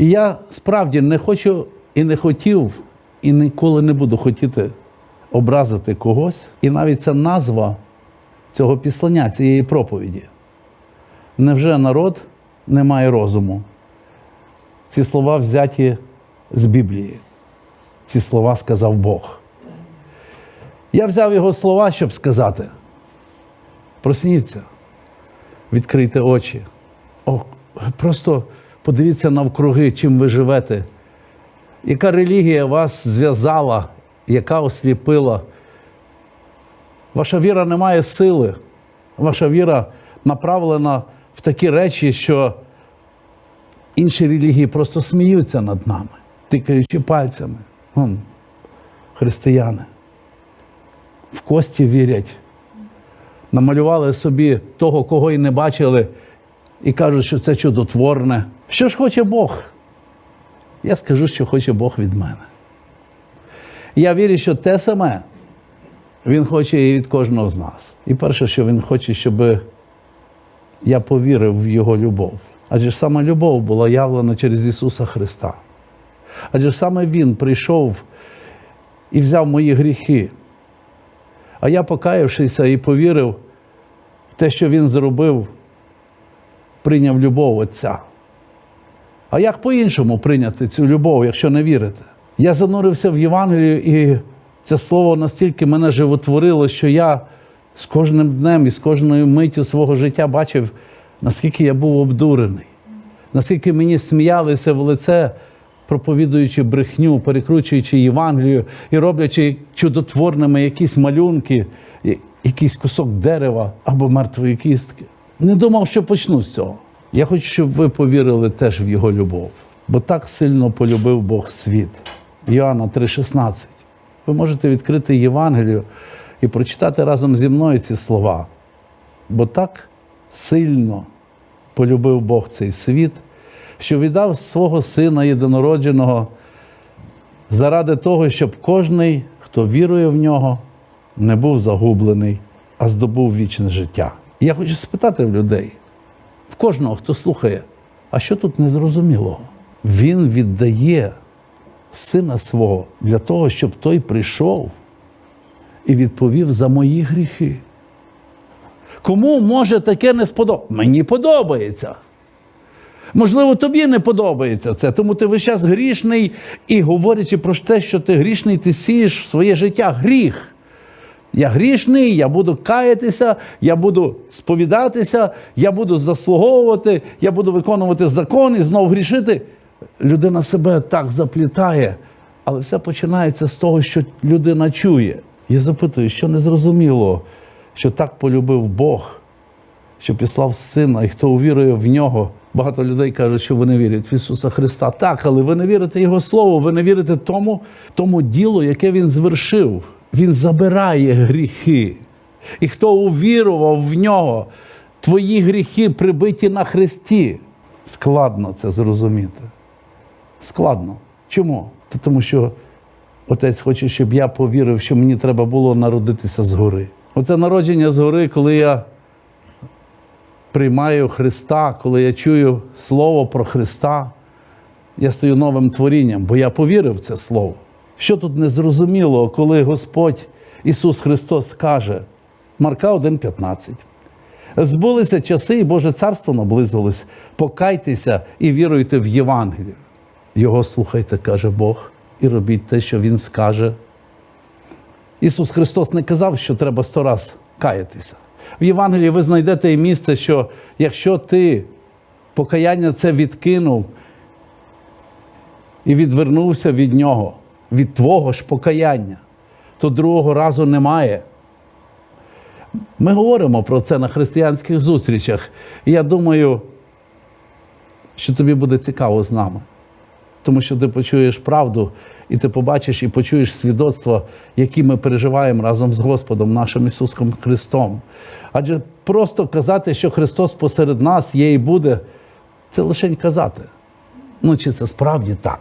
І я справді не хочу і не хотів, і ніколи не буду хотіти образити когось. І навіть ця назва цього післання, цієї проповіді. Невже народ не має розуму? Ці слова взяті з Біблії. Ці слова сказав Бог. Я взяв його слова, щоб сказати: просніться, відкрийте очі. О, просто подивіться навкруги, чим ви живете. Яка релігія вас зв'язала, яка осліпила? Ваша віра не має сили. Ваша віра направлена в такі речі, що інші релігії просто сміються над нами, тикаючи пальцями. Вон, християни в кості вірять, намалювали собі того, кого і не бачили, і кажуть, що це чудотворне. Що ж хоче Бог? Я скажу, що хоче Бог від мене. Я вірю, що те саме Він хоче і від кожного з нас. І перше, що Він хоче, щоб я повірив в Його любов. Адже ж саме любов була явлена через Ісуса Христа. Адже ж саме Він прийшов і взяв мої гріхи. А я, покаявшися і повірив в те, що Він зробив, прийняв любов Отця. А як по-іншому прийняти цю любов, якщо не вірите? Я занурився в Євангелію, і це слово настільки мене животворило, що я з кожним днем і з кожною миттю свого життя бачив, наскільки я був обдурений, наскільки мені сміялися в лице, проповідуючи брехню, перекручуючи Євангелію і роблячи чудотворними якісь малюнки, якийсь кусок дерева або мертвої кістки. Не думав, що почну з цього. Я хочу, щоб ви повірили теж в його любов, бо так сильно полюбив Бог світ. Іоанна 3,16. Ви можете відкрити Євангелію і прочитати разом зі мною ці слова. Бо так сильно полюбив Бог цей світ, що віддав свого Сина єдинородженого заради того, щоб кожний, хто вірує в нього, не був загублений, а здобув вічне життя. Я хочу спитати в людей, в кожного, хто слухає, а що тут незрозумілого? Він віддає сина свого для того, щоб той прийшов і відповів за мої гріхи. Кому може таке не сподобатися? Мені подобається. Можливо, тобі не подобається це, тому ти весь час грішний і говорячи про те, що ти грішний, ти сієш в своє життя гріх. Я грішний, я буду каятися, я буду сповідатися, я буду заслуговувати, я буду виконувати закон і знов грішити. Людина себе так заплітає, але все починається з того, що людина чує. Я запитую, що незрозуміло, що так полюбив Бог, що післав сина, і хто увірує в нього. Багато людей кажуть, що вони вірять в Ісуса Христа. Так, але ви не вірите Його Слово, ви не вірите тому, тому ділу, яке Він звершив. Він забирає гріхи. І хто увірував в нього, твої гріхи прибиті на Христі. Складно це зрозуміти. Складно. Чому? Та тому що Отець хоче, щоб я повірив, що мені треба було народитися згори. Оце народження згори, коли я приймаю Христа, коли я чую Слово про Христа, я стаю новим творінням, бо я повірив в це Слово. Що тут незрозуміло, коли Господь Ісус Христос каже, Марка 1,15. Збулися часи, і Боже царство наблизилось. Покайтеся і віруйте в Євангелію. Його слухайте, каже Бог, і робіть те, що Він скаже. Ісус Христос не казав, що треба сто раз каятися. В Євангелії ви знайдете і місце, що якщо ти покаяння це відкинув і відвернувся від нього, від твого ж покаяння, то другого разу немає. Ми говоримо про це на християнських зустрічах. І я думаю, що тобі буде цікаво з нами. Тому що ти почуєш правду, і ти побачиш і почуєш свідоцтва, які ми переживаємо разом з Господом нашим Ісусом Христом. Адже просто казати, що Христос посеред нас є і буде, це лише казати. Ну, чи це справді так?